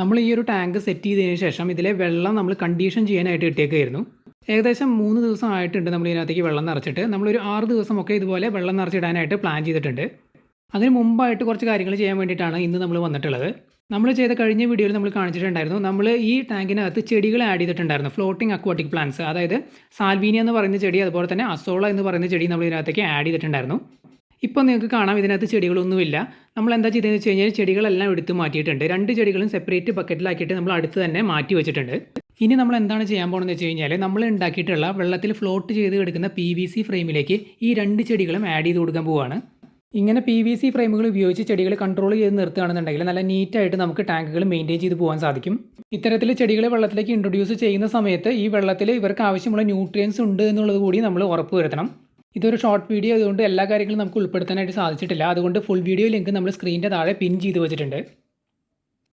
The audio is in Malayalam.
നമ്മൾ ഈ ഒരു ടാങ്ക് സെറ്റ് ചെയ്തതിന് ശേഷം ഇതിലെ വെള്ളം നമ്മൾ കണ്ടീഷൻ ചെയ്യാനായിട്ട് ഇട്ടേക്കായിരുന്നു. ഏകദേശം മൂന്ന് ദിവസം ആയിട്ടുണ്ട് നമ്മൾ ഇതിനകത്തേക്ക് വെള്ളം നിറച്ചിട്ട്. നമ്മളൊരു ആറ് ദിവസമൊക്കെ ഇതുപോലെ വെള്ളം നിറച്ചിടാനായിട്ട് പ്ലാൻ ചെയ്തിട്ടുണ്ട്. അതിന് മുമ്പായിട്ട് കുറച്ച് കാര്യങ്ങൾ ചെയ്യാൻ വേണ്ടിയിട്ടാണ് ഇന്ന് നമ്മൾ വന്നിട്ടുള്ളത്. നമ്മൾ ചെയ്ത കഴിഞ്ഞ വീഡിയോയിൽ നമ്മൾ കാണിച്ചിട്ടുണ്ടായിരുന്നു. നമ്മൾ ഈ ടാങ്കിനകത്ത് ചെടികൾ ആഡ് ചെയ്തിട്ടുണ്ടായിരുന്നു. ഫ്ലോട്ടിംഗ് അക്വാട്ടിക് പ്ലാന്റ്സ് അതായത് സാൽവീനിയ എന്ന് പറയുന്ന ചെടി അതുപോലെ തന്നെ അസോള എന്ന് പറയുന്ന ചെടി നമ്മൾ ഇതിനകത്തേക്ക് ആഡ് ചെയ്തിട്ടുണ്ടായിരുന്നു. ഇപ്പോൾ നിങ്ങൾക്ക് കാണാം ഇതിനകത്ത് ചെടികളൊന്നുമില്ല. നമ്മൾ എന്താ ചെയ്തതെന്ന് വെച്ച് കഴിഞ്ഞാൽ ചെടികളെല്ലാം എടുത്ത് മാറ്റിയിട്ടുണ്ട്. രണ്ട് ചെടികളും സെപ്പറേറ്റ് ബക്കറ്റിലാക്കിയിട്ട് നമ്മൾ അടുത്ത് തന്നെ മാറ്റി വെച്ചിട്ടുണ്ട്. ഇനി നമ്മൾ എന്താണ് ചെയ്യാൻ പോകുന്നത് വെച്ച് കഴിഞ്ഞാൽ നമ്മൾ ഉണ്ടാക്കിയിട്ടുള്ള വെള്ളത്തിൽ ഫ്ലോട്ട് ചെയ്ത് കിടക്കുന്ന പി വി സി ഫ്രെയിമിലേക്ക് ഈ രണ്ട് ചെടികളും ആഡ് ചെയ്ത് കൊടുക്കാൻ പോവുകയാണ് ഇങ്ങനെ പി വി സി ഫ്രെയിമുകൾ ഉപയോഗിച്ച് ചെടികൾ കൺട്രോൾ ചെയ്ത് നിർത്തുകയാണെന്നുണ്ടെങ്കിൽ നല്ല നീറ്റായിട്ട് നമുക്ക് ടാങ്കുകൾ മെയിന്റെയിൻ ചെയ്ത് പോകാൻ സാധിക്കും. ഇത്തരത്തിൽ ചെടികൾ വെള്ളത്തിലേക്ക് ഇൻട്രൊഡ്യൂസ് ചെയ്യുന്ന സമയത്ത് ഈ വെള്ളത്തിൽ ഇവർക്ക് ആവശ്യമുള്ള ന്യൂട്രിയൻസ് ഉണ്ട് എന്നുള്ളത് കൂടി നമ്മൾ ഉറപ്പ് വരുത്തണം. ഇതൊരു ഷോർട്ട് വീഡിയോ ആയതുകൊണ്ട് എല്ലാ കാര്യങ്ങളും നമുക്ക് ഉൾപ്പെടുത്താനായിട്ട് സാധിച്ചിട്ടില്ല. അതുകൊണ്ട് ഫുൾ വീഡിയോ ലിങ്ക് നമ്മൾ സ്ക്രീനിന്റെ താഴെ പിൻ ചെയ്ത് വെച്ചിട്ടുണ്ട്.